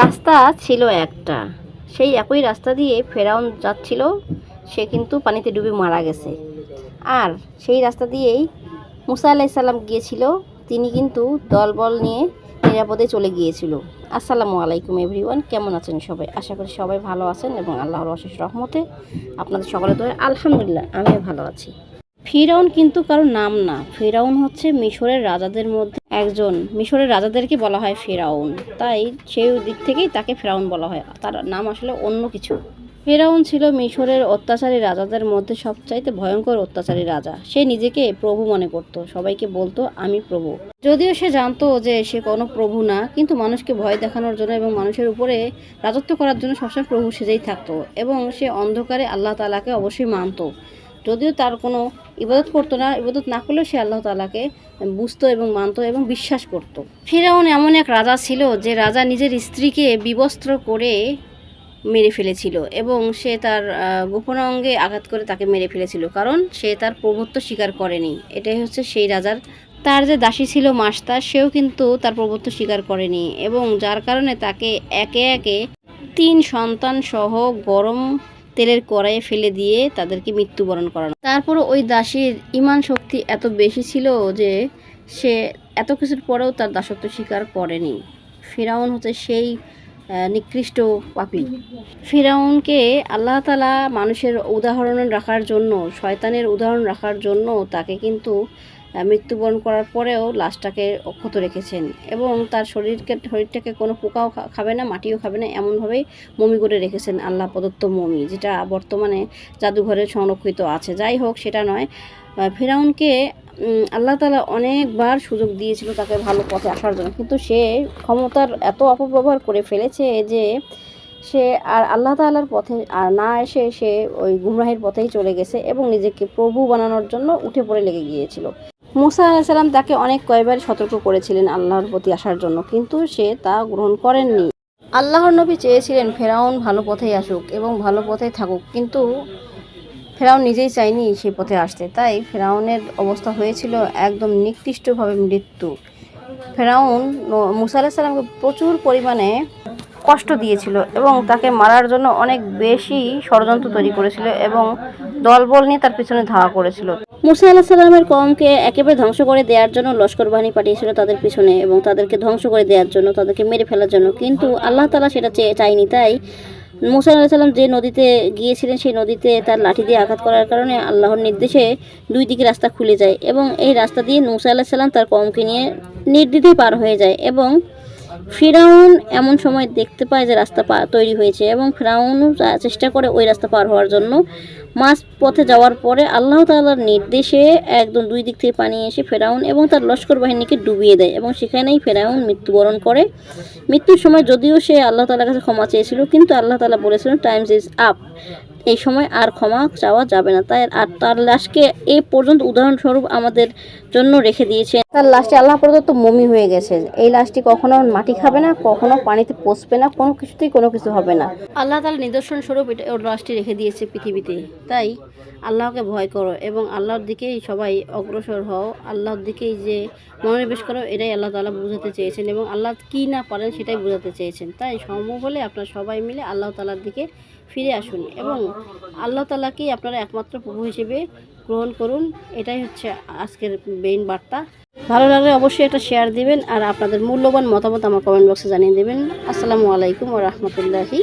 রাস্তা ছিল একটা। সেই একই রাস্তা দিয়ে ফেরাউন যাচ্ছিল, সে কিন্তু পানিতে ডুবে মারা গেছে। আর সেই রাস্তা দিয়েই মুসা আলাইসাল্লাম গিয়েছিল, তিনি কিন্তু দলবল নিয়ে নিরাপদে চলে গিয়েছিল। আসসালামু আলাইকুম এভরিওয়ান, কেমন আছেন সবাই? আশা করি সবাই ভালো আছেন এবং আল্লাহর অশেষ রহমতে আপনাদের সকলে দয়া আলহামদুলিল্লাহ, আমিও ভালো আছি। ফিরাউন কিন্তু কারও নাম না। ফেরাউন হচ্ছে মিশরের রাজাদের মধ্যে একজন। মিশরের রাজাদেরকে বলা হয় ফেরাউন। তাই সেই দিক থেকেই তাকে ফেরাউন বলা হয়। তার নাম আসলে অন্য কিছু। ফেরাউন ছিল মিশরের অত্যাচারী রাজাদের মধ্যে সবচাইতে ভয়ঙ্কর অত্যাচারী রাজা। সে নিজেকে প্রভু মনে করত। সবাইকে বলতো, আমি প্রভু। যদিও সে জানতো যে সে কোনো প্রভু না, কিন্তু মানুষকে ভয় দেখানোর জন্য এবং মানুষের উপরে রাজত্ব করার জন্য সবসময় প্রভু সেজেই থাকতো। এবং সে অন্ধকারে আল্লাহ তালাকে অবশ্যই মানতো। যদিও তার কোনো ইবাদত করতো না, ইবাদত না করলেও সে আল্লাহ তালাকে বুঝতো এবং মানত এবং বিশ্বাস করত। ফেরাউন এমন এক রাজা ছিল যে রাজা নিজের স্ত্রীকে বিবস্ত্র করে মেরে ফেলেছিল এবং সে তার গোপন অঙ্গে আঘাত করে তাকে মেরে ফেলেছিল কারণ সে তার প্রভুত্ব স্বীকার করেনি। এটাই হচ্ছে সেই রাজার, তার যে দাসী ছিল মাস্তা সেও কিন্তু তার প্রভুত্ব স্বীকার করেনি এবং যার কারণে তাকে একে একে তিন সন্তান সহ গরম তেলের কড়াইয়ে ফেলে দিয়ে তাদেরকে মৃত্যুবরণ করানো। তারপর ওই দাসীর ইমান শক্তি এত বেশি ছিল যে সে এত কিছুর পরেও তার দাসত্ব স্বীকার করেনি। ফেরাউন হচ্ছে সেই নিকৃষ্ট পাপী। ফিরাউনকে আল্লাহ তালা মানুষের উদাহরণ রাখার জন্য, শয়তানের উদাহরণ রাখার জন্য তাকে কিন্তু মৃত্যুবরণ করার পরেও লাশটাকে অক্ষত রেখেছেন এবং তার শরীরকে, শরীরটাকে কোনো পোকাও খাবে না, মাটিও খাবে না, এমনভাবেই মমি করে রেখেছেন আল্লাহ প্রদত্ত মমি, যেটা বর্তমানে জাদুঘরে সংরক্ষিত আছে। যাই হোক, সেটা নয়। ফেরাউনকে আল্লাহ তালা অনেকবার সুযোগ দিয়েছিল তাকে ভালো পথে আসার জন্য, কিন্তু সে ক্ষমতার এত অপব্যবহার করে ফেলেছে যে সে আর আল্লাহ তাআলার পথে আর না এসে সে ওই গুমরাহের পথেই চলে গেছে এবং নিজেকে প্রভু বানানোর জন্য উঠে পড়ে লেগে গিয়েছিল। মুসা আলাহিসাল্লাম তাকে অনেক কয়বার সতর্ক করেছিলেন আল্লাহর প্রতি আসার জন্য, কিন্তু সে তা গ্রহণ করেননি। আল্লাহর নবী চেয়েছিলেন ফেরাউন ভালো পথেই আসুক এবং ভালো পথেই থাকুক, কিন্তু ফেরাউন নিজেই চায়নি সেই পথে আসতে। তাই ফেরাউনের অবস্থা হয়েছিল একদম নিকৃষ্টভাবে মৃত্যু। ফেরাউন মুসা আলাহিসাল্লামকে প্রচুর পরিমাণে কষ্ট দিয়েছিল এবং তাকে মারার জন্য অনেক বেশি ষড়যন্ত্র তৈরি করেছিল এবং দলবল নিয়ে তার পিছনে ধাওয়া করেছিল। মুসা আল্লাহ সাল্লামের কমকে একেবারে ধ্বংস করে দেওয়ার জন্য লস্কর বাহিনী পাঠিয়েছিল তাদের পিছনে এবং তাদেরকে ধ্বংস করে দেওয়ার জন্য, তাদেরকে মেরে ফেলার জন্য। কিন্তু আল্লাহ তালা সেটা চেয়ে চায়নি, তাই মুসা আল্লাহ সাল্লাম যে নদীতে গিয়েছিলেন, সেই নদীতে তার লাঠি দিয়ে আঘাত করার কারণে আল্লাহর নির্দেশে দুই দিকে রাস্তা খুলে যায় এবং এই রাস্তা দিয়ে মুসা আল্লাহ সাল্লাম তার কমকে নিয়ে নির্দ্বিধায় পার হয়ে যায় এবং ফিরাউন এমন সময় দেখতে পায় যে রাস্তা তৈরি হয়েছে এবং ফিরাউনও চেষ্টা করে ওই রাস্তা পার হওয়ার জন্য। মাঝ পথে যাওয়ার পরে আল্লাহ তাআলার নির্দেশে একদম দুই দিক থেকে পানি এসে ফেরাউন এবং তার লস্কর বাহিনীকে ডুবিয়ে দেয় এবং সেখানেই ফেরাউন মৃত্যুবরণ করে। মৃত্যুর সময় যদিও সে আল্লাহ তালার কাছে ক্ষমা চেয়েছিল, কিন্তু আল্লাহ তালা বলেছিলেন টাইমস ইজ আপ এই সময় আর ক্ষমা চাওয়া যাবে না। তাই আর তার লাশকে এ পর্যন্ত উদাহরণস্বরূপ আমাদের জন্য রেখে দিয়েছে। তার লাশটি আল্লাহ প্রদত্ত মমি হয়ে গেছে। এই লাশটি কখনো মাটি খাবে না কখনো পানিতে পচবে না কোনো কিছুতেই কোনো কিছু হবে না। আল্লাহ তার নিদর্শন স্বরূপ এটা ওর লাশটি রেখে দিয়েছে পৃথিবীতে। তাই আল্লাহকে ভয় করো এবং আল্লাহর দিকেই সবাই অগ্রসর হও। আল্লাহর দিকেই যে মনোনিবেশ করো এটাই আল্লাহ তালা বোঝাতে চেয়েছেন এবং আল্লাহ কী না পারেন সেটাই বোঝাতে চেয়েছেন। তাই সম্ভব হলে আপনারা সবাই মিলে আল্লাহ তালার দিকে ফিরে আসুন এবং আল্লাহ তালাকেই আপনারা একমাত্র প্রভু হিসেবে গ্রহণ করুন। এটাই হচ্ছে আজকের মেইন বার্তা। ভালো লাগলে অবশ্যই এটা শেয়ার দিবেন আর আপনাদের মূল্যবান মতামত আমার কমেন্ট বক্সে জানিয়ে দেবেন। আসসালামু আলাইকুম ও রহমতুল্লাহি